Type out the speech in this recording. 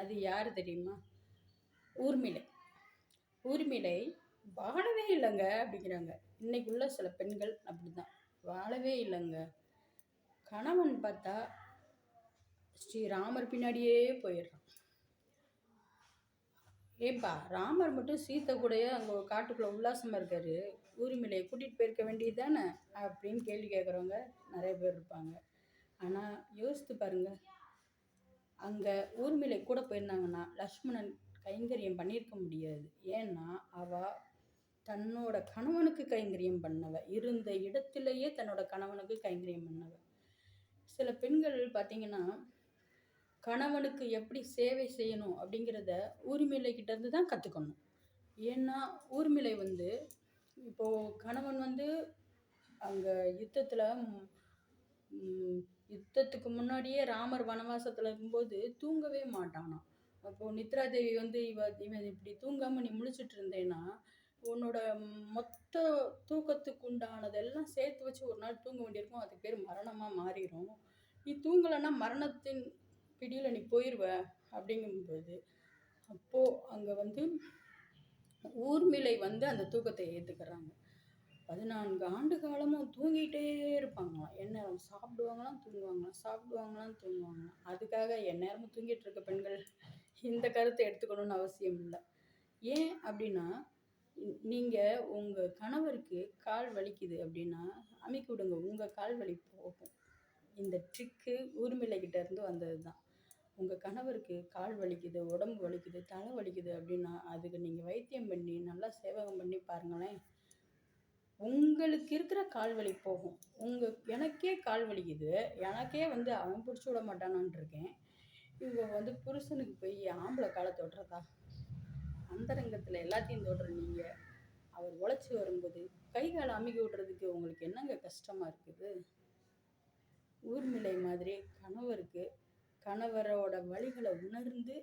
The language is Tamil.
அது யார் தெரியுமா? ஊர்மிளை. ஊர்மிளை வாழவே இல்லைங்க அப்படிங்கிறாங்க. இன்னைக்குள்ள சில பெண்கள் அப்படிதான். வாழவே இல்லைங்க. கணவன் பார்த்தா ஸ்ரீராமர் பின்னாடியே போயிடுறான். ஏன்பா ராமர் மட்டும் சீத்தை கூடயே அங்கே காட்டுக்குள்ளே உல்லாசமாக இருக்காரு. ஊர்மிலையை கூட்டிகிட்டு போயிருக்க வேண்டியது தானே அப்படின்னு கேள்வி கேட்குறவங்க நிறைய பேர் இருப்பாங்க. ஆனால் யோசித்து பாருங்கள் அங்கே ஊர்மிளை கூட போயிருந்தாங்கன்னா லக்ஷ்மணன் கைங்கரியம் பண்ணியிருக்க முடியாது. ஏன்னா அவ தன்னோட கணவனுக்கு கைங்கரியம் பண்ணவ. இருந்த இடத்திலேயே தன்னோட கணவனுக்கு கைங்கரியம் பண்ணவ. சில பெண்கள் பார்த்தீங்கன்னா கணவனுக்கு எப்படி சேவை செய்யணும் அப்படிங்கிறத ஊர்மிளைக்கிட்டேருந்து தான் கற்றுக்கணும் ஏன்னா ஊர்மிளை வந்து இப்போது கணவன் வந்து அங்கே யுத்தத்தில் யுத்தத்துக்கு முன்னாடியே ராமர் வனவாசத்தில் இருக்கும்போது தூங்கவே மாட்டானாம். அப்போது நித்ரா தேவி வந்து இவ இவன் இப்படி தூங்காமல் நீ முழிச்சிட்டு இருந்தேன்னா உன்னோட மொத்த தூக்கத்துக்கு உண்டானதெல்லாம் சேர்த்து வச்சு ஒரு நாள் தூங்க வேண்டியிருக்கும். அதுக்கு பேர் மரணமாக மாறிடும் நீ தூங்கலைன்னா மரணத்தின் பிடியில் நீ போயிடுவ அப்படிங்கும்போது அப்போது அங்கே வந்து ஊர்மிளை வந்து அந்த தூக்கத்தை ஏற்றுக்கிறாங்க பதினான்கு ஆண்டு காலமும் தூங்கிட்டே இருப்பாங்களாம். எந்நேரம் சாப்பிடுவாங்களாம் தூங்குவாங்களாம் சாப்பிடுவாங்களாம் தூங்குவாங்களாம். அதுக்காக எந்நேரமும் தூங்கிட்டு இருக்க பெண்கள் இந்த கருத்தை எடுத்துக்கணும்னு அவசியம் இல்லை. ஏன் அப்படின்னா நீங்கள் உங்கள் கணவருக்கு கால் வலிக்குது அப்படின்னா அமைக்கி விடுங்க. உங்கள் கால் வலி போகும். இந்த ட்ரிக்கு ஊர்மிளைகிட்ட இருந்து வந்தது தான் உங்கள் கணவருக்கு கால் வலிக்குது உடம்பு வலிக்குது தலை வலிக்குது அப்படின்னா அதுக்கு நீங்கள் வைத்தியம் பண்ணி நல்லா சேவகம் பண்ணி பாருங்களேன். உங்களுக்கு இருக்கிற கால் வலி போகும். உங்கள் எனக்கே கால் வலிக்குது எனக்கே வந்து அவன் பிடிச்சி விட மாட்டானான் இருக்கேன். இவங்க வந்து புருஷனுக்கு போய் ஆம்பளை காலை தொடுறதா? அந்தரங்கத்தில் எல்லாத்தையும் தொடுற நீங்கள் அவர் உழைச்சி வரும்போது கை காலை அமுக்கி விடுறதுக்கு உங்களுக்கு என்னங்க கஷ்டமாக இருக்குது? ஊர்மிளை மாதிரி கணவருக்கு கணவரோட வழிகளை உணர்ந்து